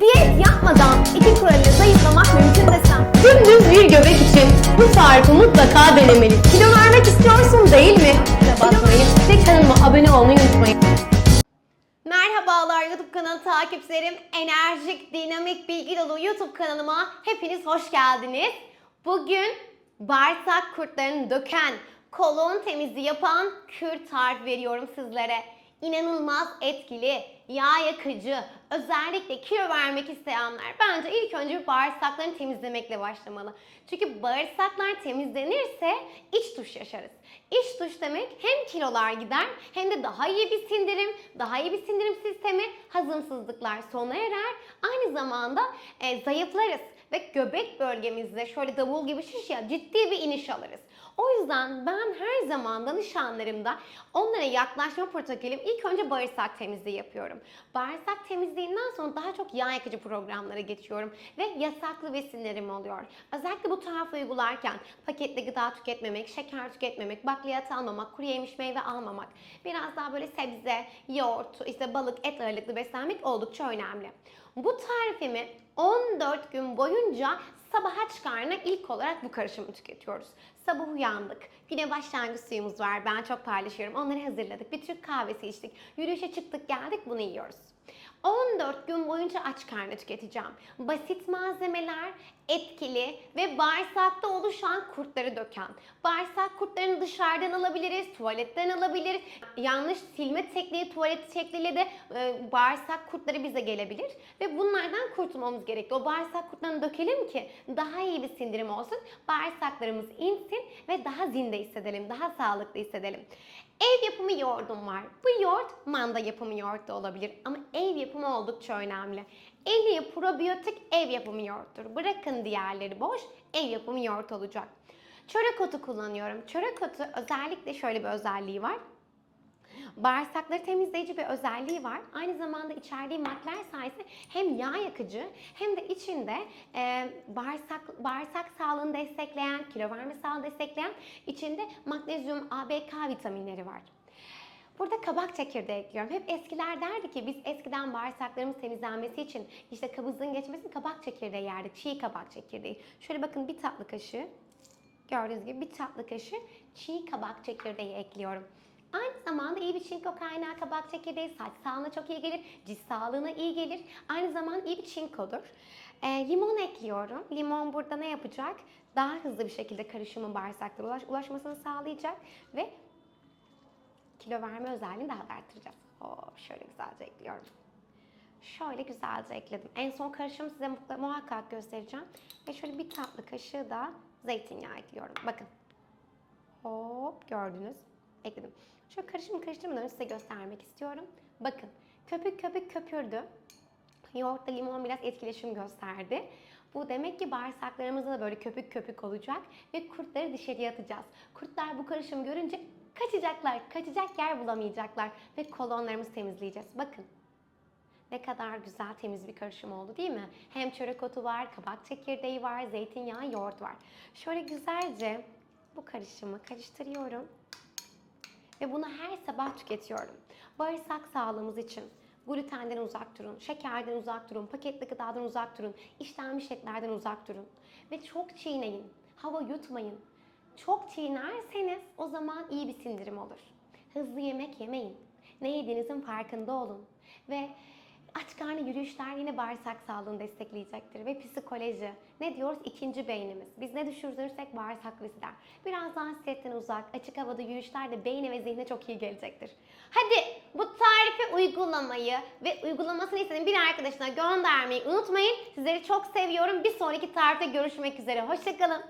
Diyet yapmadan iki kuralıyla zayıflamak mümkün desem. Dümdüz bir göbek için bu tarifi mutlaka denemeli. Kilo vermek istiyorsun değil mi? Ve basmayı ve kanalıma abone olmayı unutmayın. Merhabalar YouTube kanalı takipçilerim. Enerjik, dinamik, bilgi dolu YouTube kanalıma hepiniz hoş geldiniz. Bugün bağırsak kurtlarını döken, kolon temizliği yapan kür tarifi veriyorum sizlere. İnanılmaz etkili, yağ yakıcı, özellikle kilo vermek isteyenler bence ilk önce bağırsaklarını temizlemekle başlamalı. Çünkü bağırsaklar temizlenirse iç tuş yaşarız. İç tuş demek hem kilolar gider hem de daha iyi bir sindirim, daha iyi bir sindirim sistemi, hazımsızlıklar sona erer. Aynı zamanda e, zayıflarız ve göbek bölgemizde şöyle davul gibi şiş ya ciddi bir iniş alırız. O yüzden ben her zaman danışanlarımda onlara yaklaşma protokolüm ilk önce bağırsak temizliği yapıyorum. Bağırsak temizliğinden sonra daha çok yağ yakıcı programlara geçiyorum ve yasaklı besinlerim oluyor. Özellikle bu tarifi uygularken paketli gıda tüketmemek, şeker tüketmemek, bakliyat almamak, kuru yemiş meyve almamak, biraz daha böyle sebze, yoğurt, işte balık, et ağırlıklı beslenmek oldukça önemli. Bu tarifimi 14 gün boyunca sabaha çıkarına ilk olarak bu karışımı tüketiyoruz. Sabah uyandık. Güne başlangıç suyumuz var. Ben çok paylaşıyorum. Onları hazırladık. Bir Türk kahvesi içtik. Yürüyüşe çıktık geldik bunu yiyoruz. 14 gün boyunca aç karnı tüketeceğim. Basit malzemeler, etkili ve bağırsakta oluşan kurtları döken. Bağırsak kurtlarını dışarıdan alabiliriz, tuvaletten alabiliriz. Yanlış silme tekniği, tuvalet şekliyle de e, bağırsak kurtları bize gelebilir. Ve bunlardan kurtulmamız gerekli. O bağırsak kurtlarını dökelim ki daha iyi bir sindirim olsun. Bağırsaklarımız insin ve daha zinde hissedelim, daha sağlıklı hissedelim. Ev yapımı yoğurdum var. Bu yoğurt manda yapımı yoğurt da olabilir ama ev yapımı oldukça önemli. Elie probiyotik ev yapımı yoğurttur. Bırakın diğerleri boş, ev yapımı yoğurt olacak. Çörek otu kullanıyorum. Çörek otu özellikle şöyle bir özelliği var. Bağırsakları temizleyici bir özelliği var. Aynı zamanda içerdiği maddeler sayesinde hem yağ yakıcı hem de içinde e, bağırsak bağırsak sağlığını destekleyen, kilo verme sağlığını destekleyen içinde magnezyum, A, B, K vitaminleri var. Burada kabak çekirdeği ekliyorum. Hep eskiler derdi ki biz eskiden bağırsaklarımız temizlenmesi için işte kabızlığın geçmesi için kabak çekirdeği yerdik. Çiğ kabak çekirdeği. Şöyle bakın bir tatlı kaşığı gördüğünüz gibi bir tatlı kaşığı çiğ kabak çekirdeği ekliyorum. Aynı zamanda iyi bir çinko kaynağı kabak çekirdeği saç sağlığına çok iyi gelir, cilt sağlığına iyi gelir. Aynı zamanda iyi bir çinkodur. Ee, limon ekliyorum. Limon burada ne yapacak? Daha hızlı bir şekilde karışımın bağırsaklara ulaş, ulaşmasını sağlayacak ve kilo verme özelliğini daha da arttıracağız. Oo, şöyle güzelce ekliyorum. Şöyle güzelce ekledim. En son karışımı size muhakkak göstereceğim. Ve şöyle bir tatlı kaşığı da zeytinyağı ekliyorum. Bakın. Hop gördünüz. Ekledim. Şöyle karışımı karıştırmadan size göstermek istiyorum. Bakın köpük köpük köpürdü. Yoğurtla limon biraz etkileşim gösterdi. Bu demek ki bağırsaklarımızda da böyle köpük köpük olacak ve kurtları dışarıya atacağız. Kurtlar bu karışımı görünce kaçacaklar, kaçacak yer bulamayacaklar ve kolonlarımızı temizleyeceğiz. Bakın ne kadar güzel temiz bir karışım oldu değil mi? Hem çörek otu var, kabak çekirdeği var, zeytinyağı, yoğurt var. Şöyle güzelce bu karışımı karıştırıyorum ve bunu her sabah tüketiyorum. Bağırsak sağlığımız için glutenden uzak durun, şekerden uzak durun, paketli gıdadan uzak durun, işlenmiş etlerden uzak durun ve çok çiğneyin. Hava yutmayın. Çok çiğnerseniz o zaman iyi bir sindirim olur. Hızlı yemek yemeyin. Ne yediğinizin farkında olun ve Aç karnı yürüyüşler yine bağırsak sağlığını destekleyecektir ve psikoloji. Ne diyoruz? İkinci beynimiz. Biz ne düşünürsek bağırsak besler. Biraz daha stresten uzak, açık havada yürüyüşler de beyne ve zihne çok iyi gelecektir. Hadi bu tarifi uygulamayı ve uygulamasını istediğin bir arkadaşına göndermeyi unutmayın. Sizleri çok seviyorum. Bir sonraki tarifte görüşmek üzere. Hoşçakalın.